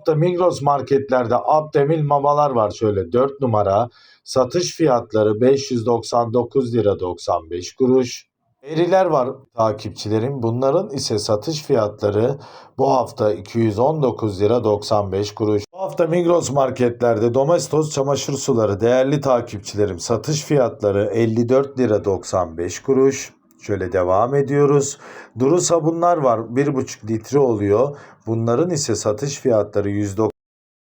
hafta Migros marketlerde Abdemil mamalar var şöyle 4 numara. Satış fiyatları 599 lira 95 kuruş. Eriler var takipçilerim. Bunların ise satış fiyatları bu hafta 219 lira 95 kuruş. Bu hafta Migros marketlerde Domestos çamaşır suları değerli takipçilerim satış fiyatları 54 lira 95 kuruş. Şöyle devam ediyoruz. Duru sabunlar var 1,5 litre oluyor. Bunların ise satış fiyatları 190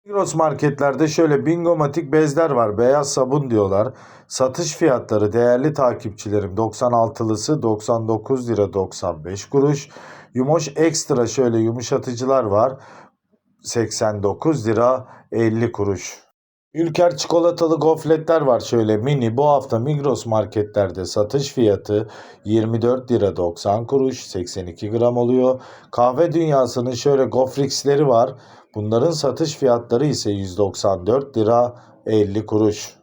Migros marketlerde şöyle bingomatik bezler var. Beyaz sabun diyorlar. Satış fiyatları değerli takipçilerim 96'lısı 99 lira 95 kuruş. Yumoş ekstra şöyle yumuşatıcılar var. 89 lira 50 kuruş. Ülker çikolatalı gofletler var şöyle mini. Bu hafta Migros marketlerde satış fiyatı 24 lira 90 kuruş 82 gram oluyor. Kahve dünyasının şöyle gofrixleri var. Bunların satış fiyatları ise 194 lira 50 kuruş.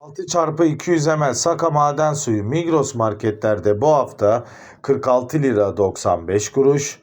6 çarpı 200 ml Saka maden suyu Migros marketlerde bu hafta 46 lira 95 kuruş.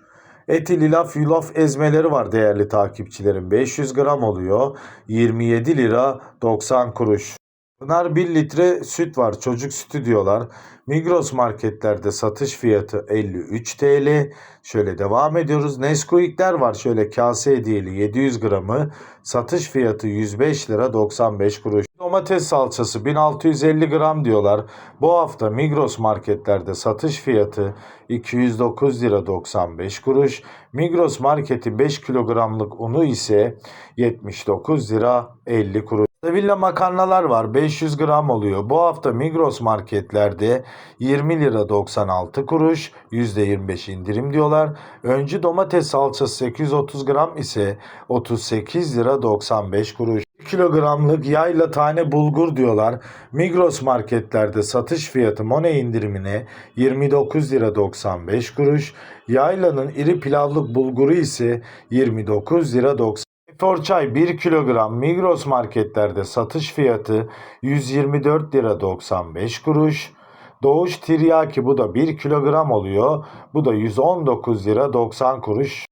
Eti lilaf yulaf ezmeleri var değerli takipçilerim. 500 gram oluyor. 27 lira 90 kuruş. Pınar 1 litre süt var. Çocuk sütü diyorlar. Migros marketlerde satış fiyatı 53 TL. Şöyle devam ediyoruz. Nesquik'ler var. Şöyle kase hediyeli 700 gramı. Satış fiyatı 105 lira 95 kuruş. Domates salçası 1650 gram diyorlar. Bu hafta Migros marketlerde satış fiyatı 209 lira 95 kuruş. Migros marketin 5 kilogramlık unu ise 79 lira 50 kuruş. Villa makarnalar var 500 gram oluyor. Bu hafta Migros marketlerde 20 lira 96 kuruş %25 indirim diyorlar. Öncü domates salçası 830 gram ise 38 lira 95 kuruş. 1 kilogramlık yayla tane bulgur diyorlar. Migros marketlerde satış fiyatı Mone indirimine 29 lira 95 kuruş. Yaylanın iri pilavlık bulguru ise 29 lira 90 Efor çay 1 kilogram Migros marketlerde satış fiyatı 124 lira 95 kuruş. Doğuş tiryaki bu da 1 kilogram oluyor. Bu da 119 lira 90 kuruş.